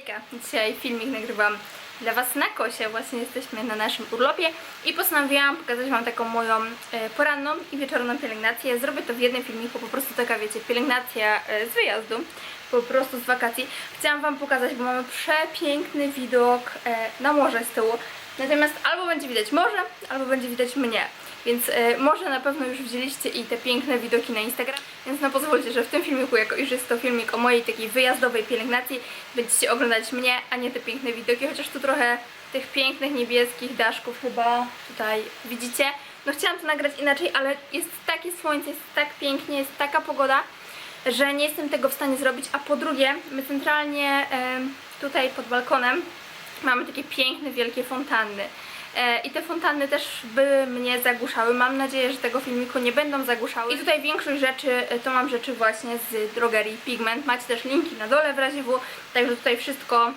Hejka! Dzisiaj filmik nagrywam dla Was na kosie. Właśnie jesteśmy na naszym urlopie i postanowiłam pokazać Wam taką moją e, poranną i wieczorną pielęgnację. Zrobię to w jednym filmiku, po prostu taka wiecie, pielęgnacja e, z wyjazdu, po prostu z wakacji. Chciałam Wam pokazać, bo mamy przepiękny widok e, na morze z tyłu. Natomiast albo będzie widać morze, albo będzie widać mnie. Więc e, może na pewno już widzieliście i te piękne widoki na Instagram. Więc no pozwólcie, że w tym filmiku, jako iż jest to filmik o mojej takiej wyjazdowej pielęgnacji, będziecie oglądać mnie, a nie te piękne widoki, chociaż tu trochę tych pięknych niebieskich daszków chyba tutaj widzicie. No chciałam to nagrać inaczej, ale jest takie słońce, jest tak pięknie, jest taka pogoda, że nie jestem tego w stanie zrobić, a po drugie, my centralnie tutaj pod balkonem mamy takie piękne, wielkie fontanny. E, I te fontanny też by mnie zagłuszały. Mam nadzieję, że tego filmiku nie będą zagłuszały. I tutaj większość rzeczy e, to mam rzeczy właśnie z drogerii Pigment. Macie też linki na dole w razie W, także tutaj wszystko,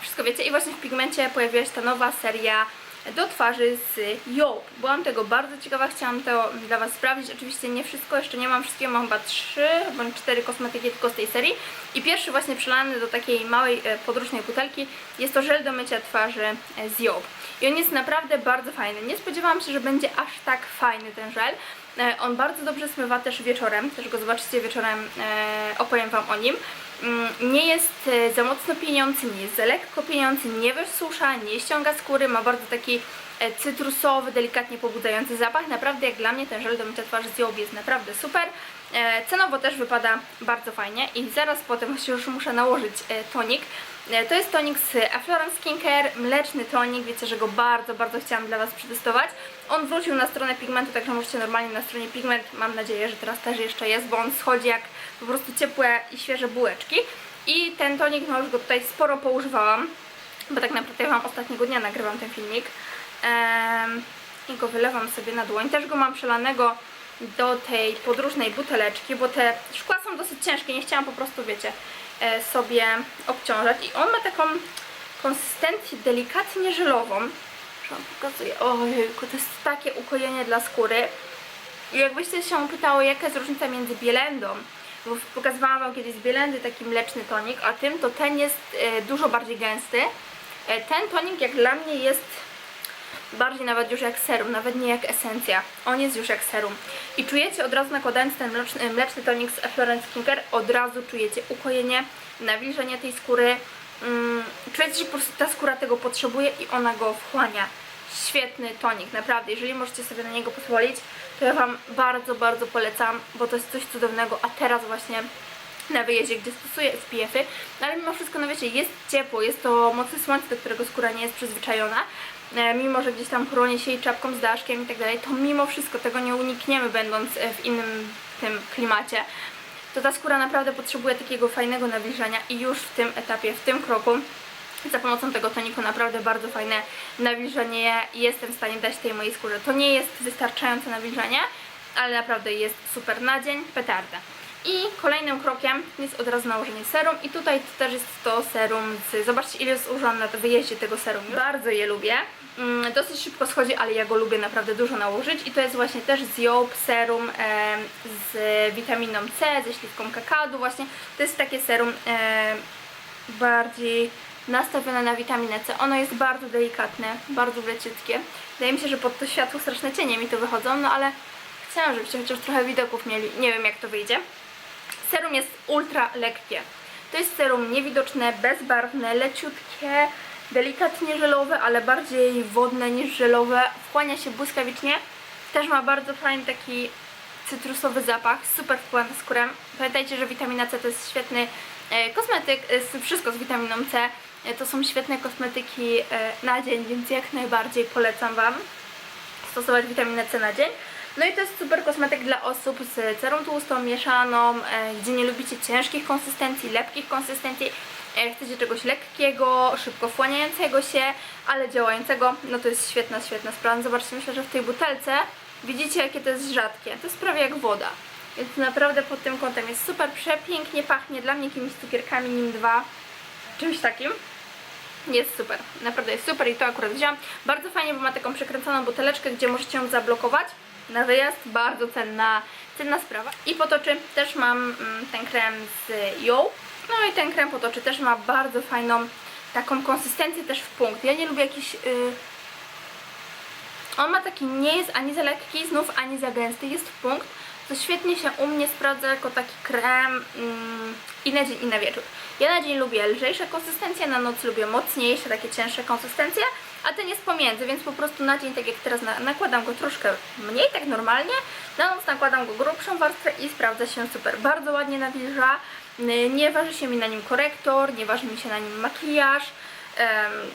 wszystko wiecie. I właśnie w Pigmencie pojawiła się ta nowa seria do twarzy z Joop. Byłam tego bardzo ciekawa, chciałam to dla Was sprawdzić. Oczywiście nie wszystko, jeszcze nie mam wszystkiego, mam chyba 3 bądź 4 kosmetyki tylko z tej serii. I pierwszy właśnie przelany do takiej małej e, podróżnej butelki jest to żel do mycia twarzy e, z Joop. I on jest naprawdę bardzo fajny. Nie spodziewałam się, że będzie aż tak fajny ten żel. E, On bardzo dobrze smywa też wieczorem, też go zobaczycie wieczorem, opowiem Wam o nim. Mm, Nie jest e, za mocno pieniący, nie jest za lekko pieniący, nie wysusza, nie ściąga skóry, ma bardzo taki e, cytrusowy, delikatnie pobudzający zapach. Naprawdę jak dla mnie ten żel do mycia twarzy z jest naprawdę super. E, Cenowo też wypada bardzo fajnie i zaraz potem już muszę nałożyć e, tonik. E, To jest tonik z Aflorant Skincare, mleczny tonik, wiecie, że go bardzo, bardzo chciałam dla Was przetestować. On wrócił na stronę Pigmentu, także możecie normalnie na stronie Pigment, mam nadzieję, że teraz też jeszcze jest, bo on schodzi jak po prostu ciepłe i świeże bułeczki. I ten tonik, no już go tutaj sporo poużywałam, bo tak naprawdę ja Wam ostatniego dnia nagrywam ten filmik. Ehm, I go wylewam sobie na dłoń. Też go mam przelanego do tej podróżnej buteleczki, bo te szkła są dosyć ciężkie, nie chciałam po prostu, wiecie, e, sobie obciążać. I on ma taką konsystencję delikatnie żelową. Że on pokazuje, ojejku, to jest takie ukojenie dla skóry. I jakbyście się pytało, jaka jest różnica między bielendą, bo pokazywałam Wam kiedyś z bielendy taki mleczny tonik, a tym to ten jest e, dużo bardziej gęsty. E, ten tonik jak dla mnie jest bardziej nawet już jak serum, nawet nie jak esencja. On jest już jak serum. I czujecie od razu nakładając ten mleczny, mleczny tonik z Florence Skincare, od razu czujecie ukojenie, nawilżenie tej skóry. Mm, czujecie, że po prostu ta skóra tego potrzebuje i ona go wchłania. Świetny tonik, naprawdę. Jeżeli możecie sobie na niego pozwolić, to ja Wam bardzo, bardzo polecam, bo to jest coś cudownego, a teraz właśnie na wyjeździe, gdzie stosuję SPF-y, no ale mimo wszystko, no wiecie, jest ciepło, jest to mocne słońce, do którego skóra nie jest przyzwyczajona, e, mimo że gdzieś tam chroni się i czapką z daszkiem i tak dalej, to mimo wszystko tego nie unikniemy, będąc e, w innym tym klimacie, to ta skóra naprawdę potrzebuje takiego fajnego nawilżania i już w tym etapie, w tym kroku za pomocą tego toniku naprawdę bardzo fajne nawilżenie jestem w stanie dać tej mojej skórze. To nie jest wystarczające nawilżenie, ale naprawdę jest super na dzień, petarda. I kolejnym krokiem jest od razu nałożenie serum i tutaj też jest to serum z... Zobaczcie ile zużyłam na wyjeździe tego serum. Bardzo je lubię. Mm, dosyć szybko schodzi, ale ja go lubię naprawdę dużo nałożyć i to jest właśnie też z Joop serum z witaminą C, ze śliwką kakadu właśnie. To jest takie serum bardziej nastawione na witaminę C. Ono jest bardzo delikatne, bardzo leciutkie. Wydaje mi się, że pod to światło straszne cienie mi to wychodzą, no ale chciałam, żebyście chociaż trochę widoków mieli. Nie wiem jak to wyjdzie. Serum jest ultra lekkie. To jest serum niewidoczne, bezbarwne, leciutkie, delikatnie żelowe, ale bardziej wodne niż żelowe. Wchłania się błyskawicznie. Też ma bardzo fajny taki cytrusowy zapach, super wpływa na skórę. Pamiętajcie, że witamina C to jest świetny e, kosmetyk, e, wszystko z witaminą C. E, to są świetne kosmetyki na dzień, więc jak najbardziej polecam Wam stosować witaminę C na dzień. No i to jest super kosmetyk dla osób z cerą tłustą, mieszaną, e, gdzie nie lubicie ciężkich konsystencji, lepkich konsystencji, e, chcecie czegoś lekkiego, szybko wchłaniającego się, ale działającego, no to jest świetna, świetna sprawa. Zobaczcie, myślę, że w tej butelce widzicie jakie to jest rzadkie. To jest prawie jak woda. Więc naprawdę pod tym kątem jest super, przepięknie pachnie dla mnie jakimiś cukierkami NIM 2, czymś takim. Jest super, naprawdę jest super i to akurat wziąłam. Bardzo fajnie, bo ma taką przekręconą buteleczkę, gdzie możecie ją zablokować na wyjazd. Bardzo cenna, cenna sprawa. I po to, czy też mam mm, ten krem z Yo. No i ten krem pod oczy też ma bardzo fajną taką konsystencję też w punkt. Ja nie lubię jakiś... Yy... On ma taki, nie jest ani za lekki znów, ani za gęsty, jest w punkt. To świetnie się u mnie sprawdza jako taki krem mm, i na dzień i na wieczór. Ja na dzień lubię lżejsze konsystencje, na noc lubię mocniejsze, takie cięższe konsystencje, a ten jest pomiędzy, więc po prostu na dzień, tak jak teraz na, nakładam go troszkę mniej, tak normalnie, na noc nakładam go grubszą warstwę i sprawdza się super. Bardzo ładnie nawilża, nie waży się mi na nim korektor, nie waży mi się na nim makijaż,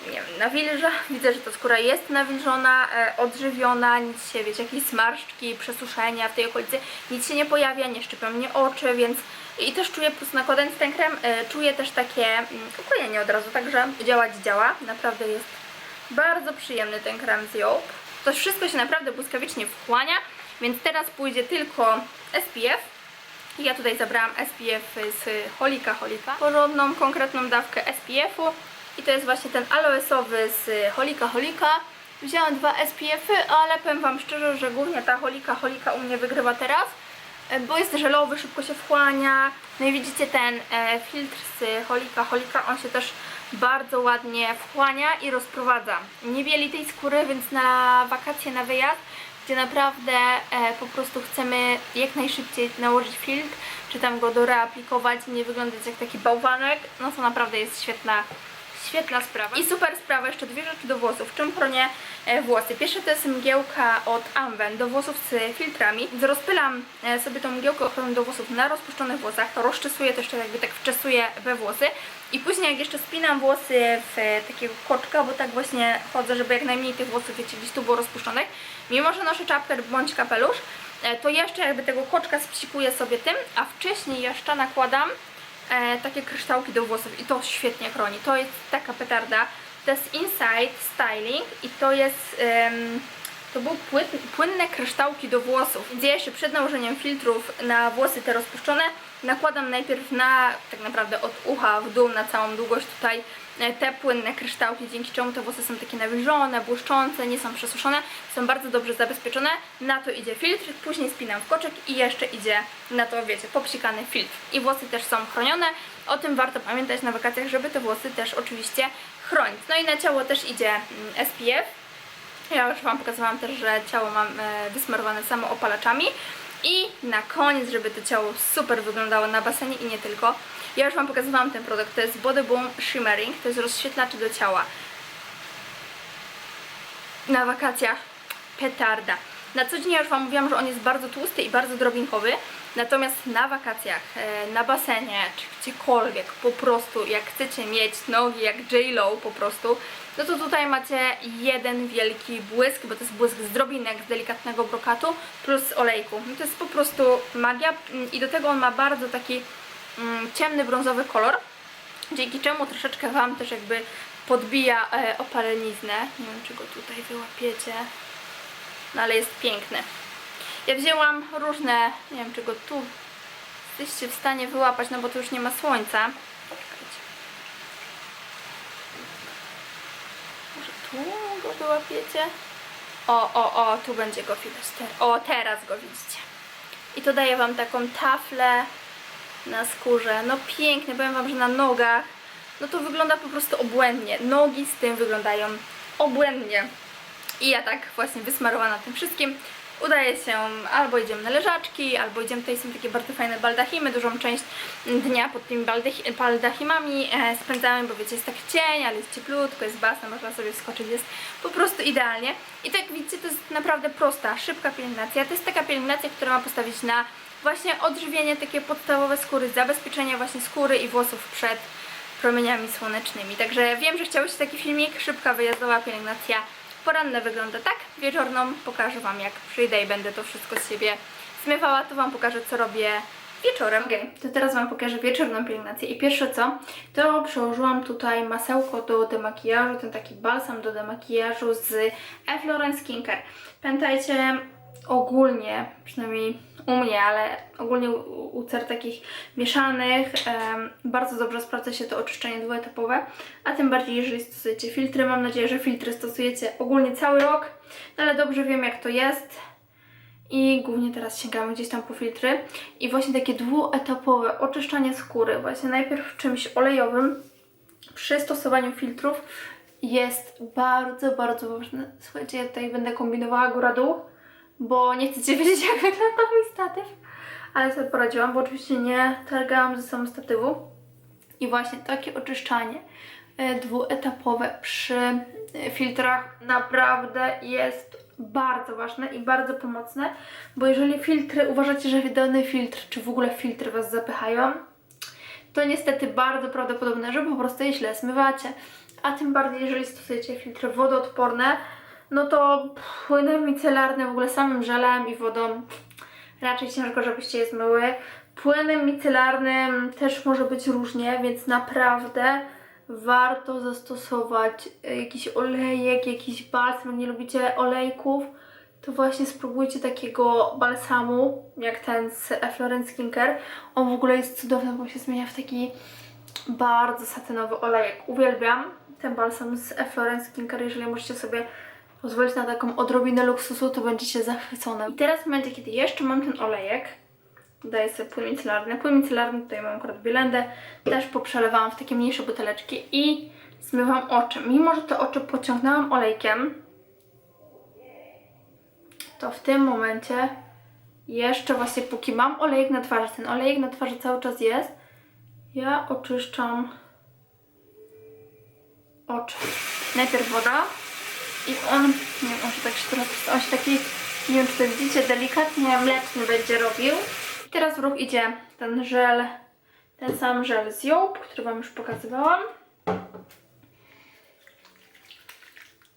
nie wiem, nawilża, widzę, że ta skóra jest nawilżona, e, odżywiona, nic się, wiecie, jakieś zmarszczki, przesuszenia w tej okolicy, nic się nie pojawia, nie szczypią mnie oczy, więc i też czuję, plus nakładając ten krem, e, czuję też takie mm, ukojenie od razu, także działać działa, naprawdę jest bardzo przyjemny ten krem z Joop. To wszystko się naprawdę błyskawicznie wchłania, więc teraz pójdzie tylko SPF, ja tutaj zabrałam SPF z Holika Holika. Porządną, konkretną dawkę SPF-u. I to jest właśnie ten aloesowy z Holika Holika. Wzięłam dwa SPF-y, ale powiem Wam szczerze, że głównie ta Holika Holika u mnie wygrywa teraz. e, Bo jest żelowy, szybko się wchłania. No i widzicie ten e, filtr z Holika Holika, on się też bardzo ładnie wchłania i rozprowadza. Nie tej skóry, więc na wakacje, na wyjazd gdzie naprawdę e, po prostu chcemy jak najszybciej nałożyć filtr, czy tam go doreaplikować nie wyglądać jak taki bałwanek, no to naprawdę jest świetna, świetna sprawa. I super sprawa, jeszcze dwie rzeczy do włosów, czym chronię e, włosy. Pierwsze to jest mgiełka od Amwen do włosów z filtrami. Rozpylam e, sobie tą mgiełkę ochronną do włosów na rozpuszczonych włosach, rozczesuję jeszcze jakby tak wczesuję we włosy i później jak jeszcze spinam włosy w e, takiego koczka, bo tak właśnie chodzę, żeby jak najmniej tych włosów, wiecie, gdzieś tu było rozpuszczonych, mimo że noszę czapkę bądź kapelusz, to jeszcze jakby tego koczka spsikuję sobie tym, a wcześniej jeszcze nakładam e, takie kryształki do włosów i to świetnie chroni. To jest taka petarda. To jest Inside Styling i to jest... em, to były płyn, płynne kryształki do włosów. Ja jeszcze przed nałożeniem filtrów na włosy te rozpuszczone nakładam najpierw na tak naprawdę od ucha w dół na całą długość tutaj e, te płynne kryształki, dzięki czemu te włosy są takie nawilżone, błyszczące, nie są przesuszone, są bardzo dobrze zabezpieczone. Na to idzie filtr, później spinam w koczek i jeszcze idzie na to, wiecie, popsikany filtr. I włosy też są chronione. O tym warto pamiętać na wakacjach, żeby te włosy też oczywiście chronić. No i na ciało też idzie mm, SPF. Ja już Wam pokazywałam też, że ciało mam e, wysmarowane samoopalaczami. I na koniec, żeby to ciało super wyglądało na basenie i nie tylko, ja już Wam pokazywałam ten produkt, to jest Body Boom Shimmering, to jest rozświetlacz do ciała. Na wakacjach petarda. Na co dzień ja już Wam mówiłam, że on jest bardzo tłusty i bardzo drobinkowy, natomiast na wakacjach, e, na basenie, czy gdziekolwiek, po prostu jak chcecie mieć nogi jak J-Lo po prostu, no to tutaj macie jeden wielki błysk, bo to jest błysk z drobinek, z delikatnego brokatu plus olejku. No to jest po prostu magia mm, i do tego on ma bardzo taki mm, ciemny brązowy kolor, dzięki czemu troszeczkę Wam też jakby podbija e, opaleniznę. Nie wiem, czy go tutaj wyłapiecie, no ale jest piękny. Ja wzięłam różne, nie wiem, czy go tu jesteście w stanie wyłapać, no bo tu już nie ma słońca. Czekajcie. Może tu go wyłapiecie? O, o, o, tu będzie go widać. O, teraz go widzicie. I to daje Wam taką taflę na skórze. No pięknie, powiem Wam, że na nogach no to wygląda po prostu obłędnie. Nogi z tym wyglądają obłędnie. I ja tak właśnie wysmarowana tym wszystkim udaje się, albo idziemy na leżaczki, albo idziemy, tutaj są takie bardzo fajne baldachimy, dużą część dnia pod tymi baldach- baldachimami e, spędzamy, bo wiecie, jest tak cień, ale jest cieplutko, jest basen, można sobie wskoczyć, jest po prostu idealnie. I tak widzicie, to jest naprawdę prosta, szybka pielęgnacja. To jest taka pielęgnacja, która ma postawić na właśnie odżywienie, takie podstawowe skóry, zabezpieczenie właśnie skóry i włosów przed promieniami słonecznymi. Także wiem, że chciałeś taki filmik, szybka wyjazdowa pielęgnacja. Poranne wygląda tak, wieczorną pokażę Wam jak przyjdę i będę to wszystko z siebie zmywała, to Wam pokażę co robię wieczorem. Okay, to teraz Wam pokażę wieczorną pielęgnację i pierwsze co, to przełożyłam tutaj masełko do demakijażu, ten taki balsam do demakijażu z Efflorence Skincare. Pamiętajcie, ogólnie, przynajmniej u mnie, ale ogólnie u, u cer takich mieszanych bardzo dobrze sprawdza się to oczyszczenie dwuetapowe, a tym bardziej jeżeli stosujecie filtry. Mam nadzieję, że filtry stosujecie ogólnie cały rok, no ale dobrze wiem jak to jest I głównie teraz sięgamy gdzieś tam po filtry. I właśnie takie dwuetapowe oczyszczanie skóry, właśnie najpierw czymś olejowym, przy stosowaniu filtrów jest bardzo, bardzo ważne. Słuchajcie, ja tutaj będę kombinowała góra-dół, bo nie chcecie wiedzieć, jak wygląda mój statyw. Ale sobie poradziłam, bo oczywiście nie targałam ze sobą statywu. I właśnie takie oczyszczanie e, dwuetapowe przy e, filtrach naprawdę jest bardzo ważne i bardzo pomocne, bo jeżeli filtry, uważacie, że dany filtr, czy w ogóle filtry Was zapychają, to niestety bardzo prawdopodobne, że po prostu je źle zmywacie. A tym bardziej, jeżeli stosujecie filtry wodoodporne, no to płynem micelarnym, w ogóle samym żelem i wodą raczej ciężko, żebyście je zmyły. Płynem micelarnym też może być różnie, więc naprawdę warto zastosować y, jakiś olejek, jakiś balsam. Jak nie lubicie olejków, to właśnie spróbujcie takiego balsamu, jak ten z Florence Skincare. On w ogóle jest cudowny, bo się zmienia w taki bardzo satynowy olejek. Uwielbiam ten balsam z Florence Skincare. Jeżeli możecie sobie pozwolić na taką odrobinę luksusu, to będziecie zachwycone. I teraz w momencie, kiedy jeszcze mam ten olejek, daję sobie płyn micelarny. Płyn micelarny, tutaj mam akurat bielendę, też poprzelewałam w takie mniejsze buteleczki i zmywam oczy. Mimo, że te oczy pociągnęłam olejkiem, to w tym momencie jeszcze właśnie póki mam olejek na twarzy, ten olejek na twarzy cały czas jest, ja oczyszczam oczy. Najpierw woda i on, nie wiem, się tak się trochę, on się taki, nie wiem czy to widzicie, delikatnie mleczny będzie robił. I teraz w ruch idzie ten żel, ten sam żel z Jołb, który Wam już pokazywałam.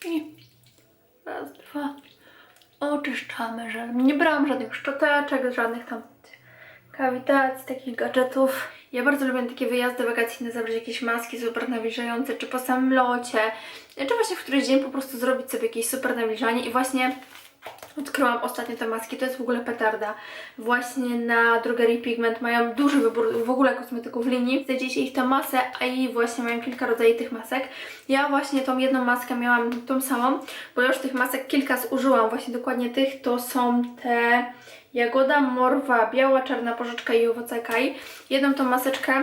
I raz, dwa, oczyszczamy żel. Nie brałam żadnych szczoteczek, żadnych tam kawitacji, takich gadżetów. Ja bardzo lubię takie wyjazdy wakacyjne, zabrać jakieś maski super nawilżające, czy po samym locie, czy właśnie w któryś dzień po prostu zrobić sobie jakieś super nawilżanie i właśnie odkryłam ostatnio te maski, to jest w ogóle petarda. Właśnie na Drogerii Pigment mają duży wybór w ogóle kosmetyków w linii. Znajdziecie ich tam masę, a i właśnie mają kilka rodzajów tych masek. Ja właśnie tą jedną maskę miałam tą samą, bo już tych masek kilka zużyłam, właśnie dokładnie tych, to są te jagoda, morwa, biała, czarna porzeczka i owoce kai. Jedną tą maseczkę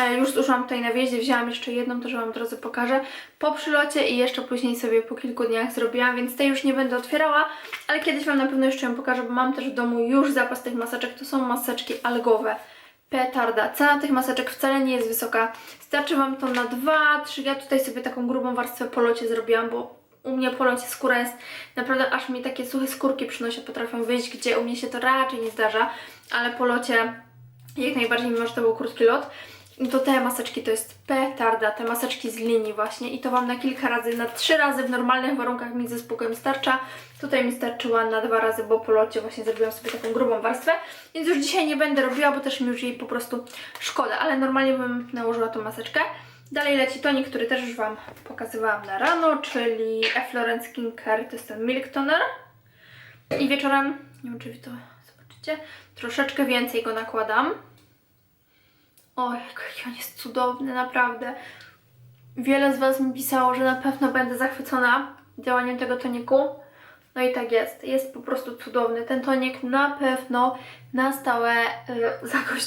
e, już zużyłam tutaj na wjeździe, wzięłam jeszcze jedną, to że Wam drodzy pokażę po przylocie i jeszcze później sobie po kilku dniach zrobiłam, więc tej już nie będę otwierała, ale kiedyś Wam na pewno jeszcze ją pokażę, bo mam też w domu już zapas tych maseczek, to są maseczki algowe. Petarda. Cena tych maseczek wcale nie jest wysoka. Starczy Wam to na 2-3. Ja tutaj sobie taką grubą warstwę po locie zrobiłam, bo u mnie po locie skóra jest naprawdę aż mi takie suche skórki przynosi, potrafią wyjść, gdzie u mnie się to raczej nie zdarza, ale po locie jak najbardziej, mimo że to był krótki lot, to te maseczki to jest petarda, te maseczki z linii właśnie i to Wam na kilka razy, na trzy razy w normalnych warunkach mi ze spółką starcza. Tutaj mi starczyła na dwa razy, bo po locie właśnie zrobiłam sobie taką grubą warstwę, więc już dzisiaj nie będę robiła, bo też mi już jej po prostu szkoda, ale normalnie bym nałożyła tą maseczkę. Dalej leci tonik, który też już Wam pokazywałam na rano, czyli Efflorence Skincare, to jest ten Milk Toner. I wieczorem, nie wiem czy to zobaczycie, troszeczkę więcej go nakładam. O, jaki on jest cudowny, naprawdę. Wiele z Was mi pisało, że na pewno będę zachwycona działaniem tego toniku. No i tak jest. Jest po prostu cudowny. Ten tonik na pewno na stałe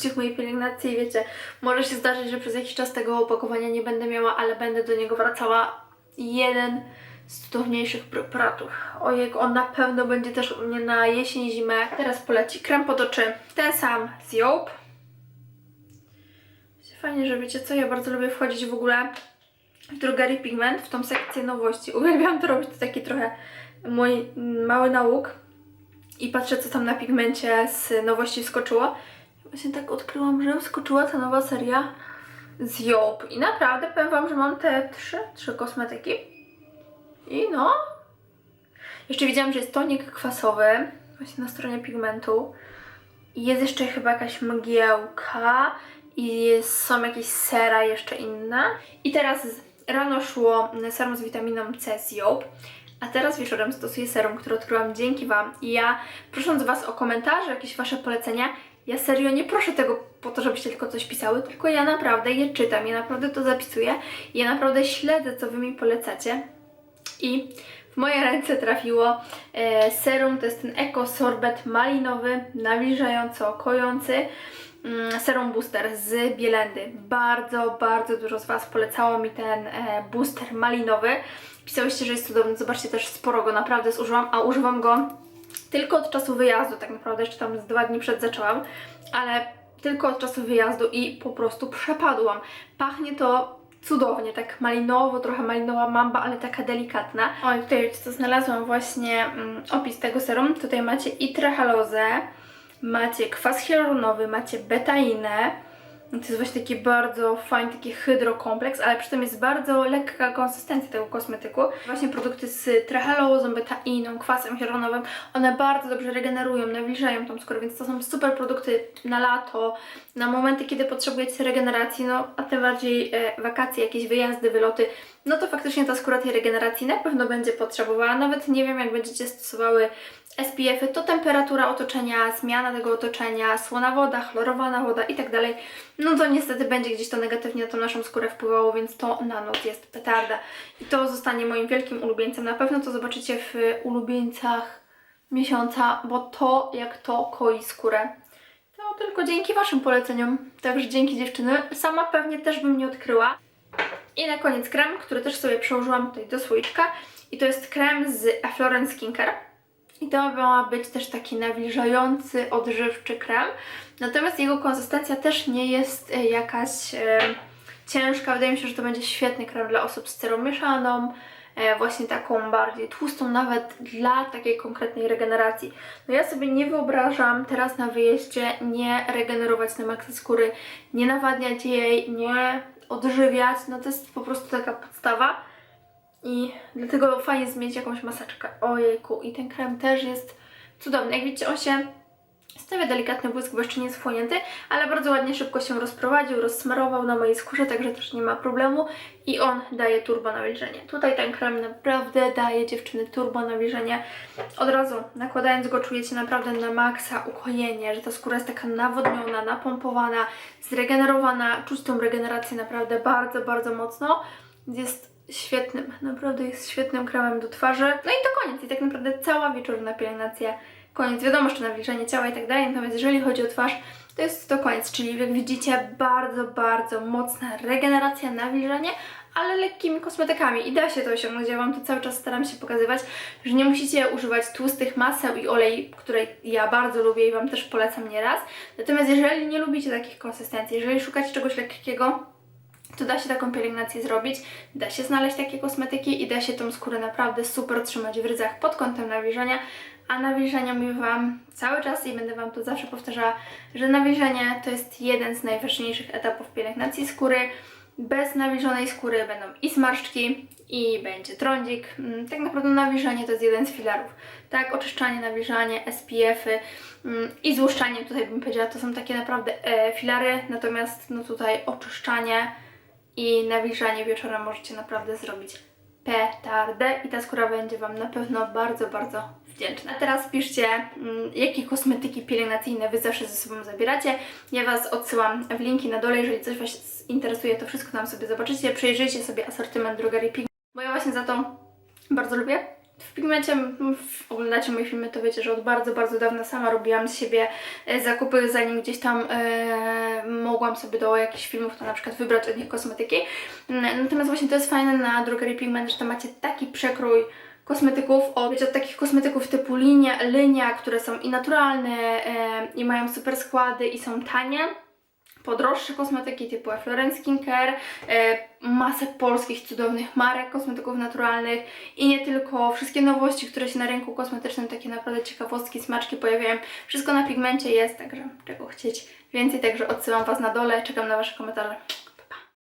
y, w mojej pielęgnacji. Wiecie, może się zdarzyć, że przez jakiś czas tego opakowania nie będę miała, ale będę do niego wracała. Jeden z cudowniejszych preparatów. Ojej, on na pewno będzie też u mnie na jesień, zimę. Teraz poleci krem pod oczy. Ten sam z Jołb. Fajnie, że wiecie co, ja bardzo lubię wchodzić w ogóle w drogerii Pigment, w tą sekcję nowości. Uwielbiam to robić, to taki trochę mój mały nauk. I patrzę, co tam na pigmencie z nowości wskoczyło. Właśnie tak odkryłam, że wskoczyła ta nowa seria z Job. I naprawdę powiem Wam, że mam te trzy, trzy kosmetyki. I no... Jeszcze widziałam, że jest tonik kwasowy, właśnie na stronie pigmentu. I jest jeszcze chyba jakaś mgiełka i są jakieś sera jeszcze inne. I teraz rano szło serum z witaminą C z Job, a teraz wieczorem stosuję serum, które odkryłam dzięki Wam. I ja, prosząc Was o komentarze, jakieś Wasze polecenia, ja serio nie proszę tego po to, żebyście tylko coś pisały, tylko ja naprawdę je czytam, ja naprawdę to zapisuję, ja naprawdę śledzę, co Wy mi polecacie. I w moje ręce trafiło e, serum, to jest ten Eco Sorbet malinowy, nawilżająco kojący. Mm, Serum booster z Bielendy. Bardzo, bardzo dużo z Was polecało mi ten e, booster malinowy. Pisałyście, że jest cudowny. Zobaczcie, też sporo go naprawdę zużyłam, a używam go tylko od czasu wyjazdu, tak naprawdę jeszcze tam z dwa dni przed zaczęłam, ale tylko od czasu wyjazdu i po prostu przepadłam. Pachnie to cudownie, tak malinowo, trochę malinowa mamba, ale taka delikatna. O, i tutaj co, znalazłam właśnie mm, opis tego serum. Tutaj macie i trehalozę, macie kwas hialuronowy, macie betainę. To jest właśnie taki bardzo fajny, taki hydrokompleks, ale przy tym jest bardzo lekka konsystencja tego kosmetyku. Właśnie produkty z trehalozą, betainą, kwasem hialuronowym, one bardzo dobrze regenerują, nawilżają tą skórę, więc to są super produkty na lato, na momenty, kiedy potrzebujecie regeneracji, no a tym bardziej e, wakacje, jakieś wyjazdy, wyloty, no to faktycznie ta skóra tej regeneracji na pewno będzie potrzebowała. Nawet nie wiem, jak będziecie stosowały SPF-y, to temperatura otoczenia, zmiana tego otoczenia, słona woda, chlorowana woda i tak dalej, no to niestety będzie gdzieś to negatywnie na tą naszą skórę wpływało, więc to na noc jest petarda. I to zostanie moim wielkim ulubieńcem. Na pewno to zobaczycie w ulubieńcach miesiąca, bo to jak to koi skórę. To tylko dzięki Waszym poleceniom. Także dzięki dziewczyny. Sama pewnie też bym nie odkryła. I na koniec krem, który też sobie przełożyłam tutaj do słoiczka. I to jest krem z Florence Skincare. I to miała być też taki nawilżający, odżywczy krem. Natomiast jego konsystencja też nie jest e, jakaś e, ciężka. Wydaje mi się, że to będzie świetny krem dla osób z cerą mieszaną, e, właśnie taką bardziej tłustą, nawet dla takiej konkretnej regeneracji. No ja sobie nie wyobrażam teraz na wyjeździe nie regenerować na maksa skóry, nie nawadniać jej, nie odżywiać. No to jest po prostu taka podstawa. I dlatego fajnie jest mieć jakąś maseczkę. Ojejku, i ten krem też jest cudowny. Jak widzicie, on się stawia delikatny błysk, bo jeszcze nie jest wchłonięty, ale bardzo ładnie szybko się rozprowadził, rozsmarował na mojej skórze, także też nie ma problemu. I on daje turbo nawilżenie. Tutaj ten krem naprawdę daje dziewczyny turbo nawilżenie. Od razu nakładając go czujecie naprawdę na maksa ukojenie, że ta skóra jest taka nawodniona, napompowana, zregenerowana. Czuć tą regenerację naprawdę bardzo, bardzo mocno. Jest świetnym, naprawdę jest świetnym kremem do twarzy. No i to koniec. I tak naprawdę cała wieczorna pielęgnacja. Koniec. Wiadomo, jeszcze nawilżenie ciała i tak dalej. Natomiast jeżeli chodzi o twarz, to jest to koniec. Czyli jak widzicie, bardzo, bardzo mocna regeneracja, nawilżenie, ale lekkimi kosmetykami. I da się to osiągnąć. Ja Wam to cały czas staram się pokazywać, że nie musicie używać tłustych maseł i olej, której ja bardzo lubię i Wam też polecam nieraz. Natomiast jeżeli nie lubicie takich konsystencji, jeżeli szukacie czegoś lekkiego, to da się taką pielęgnację zrobić, da się znaleźć takie kosmetyki i da się tą skórę naprawdę super trzymać w ryzach pod kątem nawilżenia, a nawilżenia mówię Wam cały czas i będę Wam to zawsze powtarzała, że nawilżenie to jest jeden z najważniejszych etapów pielęgnacji skóry. Bez nawilżonej skóry będą i zmarszczki, i będzie trądzik. Mm, Tak naprawdę nawilżenie to jest jeden z filarów. Tak, oczyszczanie, nawilżanie, SPF-y mm, i złuszczanie, tutaj bym powiedziała, to są takie naprawdę e, filary, natomiast no tutaj oczyszczanie i nawilżanie wieczorem możecie naprawdę zrobić petardę i ta skóra będzie Wam na pewno bardzo, bardzo wdzięczna. A teraz piszcie, mm, jakie kosmetyki pielęgnacyjne Wy zawsze ze sobą zabieracie. Ja Was odsyłam w linki na dole, jeżeli coś Was interesuje, to wszystko tam sobie zobaczycie. Przejrzyjcie sobie asortyment drogerii Pigment, bo ja właśnie za to bardzo lubię. W Pigmencie, oglądacie moje filmy, to wiecie, że od bardzo, bardzo dawna sama robiłam z siebie e, zakupy, zanim gdzieś tam e, mogłam sobie do jakichś filmów to na przykład wybrać od nich kosmetyki. Mm, Natomiast właśnie to jest fajne na drogerii Pigment, że tam macie taki przekrój kosmetyków, od, wiecie, od takich kosmetyków typu linia, linia, które są i naturalne, e, i mają super składy i są tanie, po droższe kosmetyki typu Florence Skincare, e, masę polskich cudownych marek kosmetyków naturalnych i nie tylko, wszystkie nowości, które się na rynku kosmetycznym, takie naprawdę ciekawostki, smaczki pojawiają, wszystko na pigmencie jest, także czego chcieć więcej, także odsyłam Was na dole, czekam na Wasze komentarze.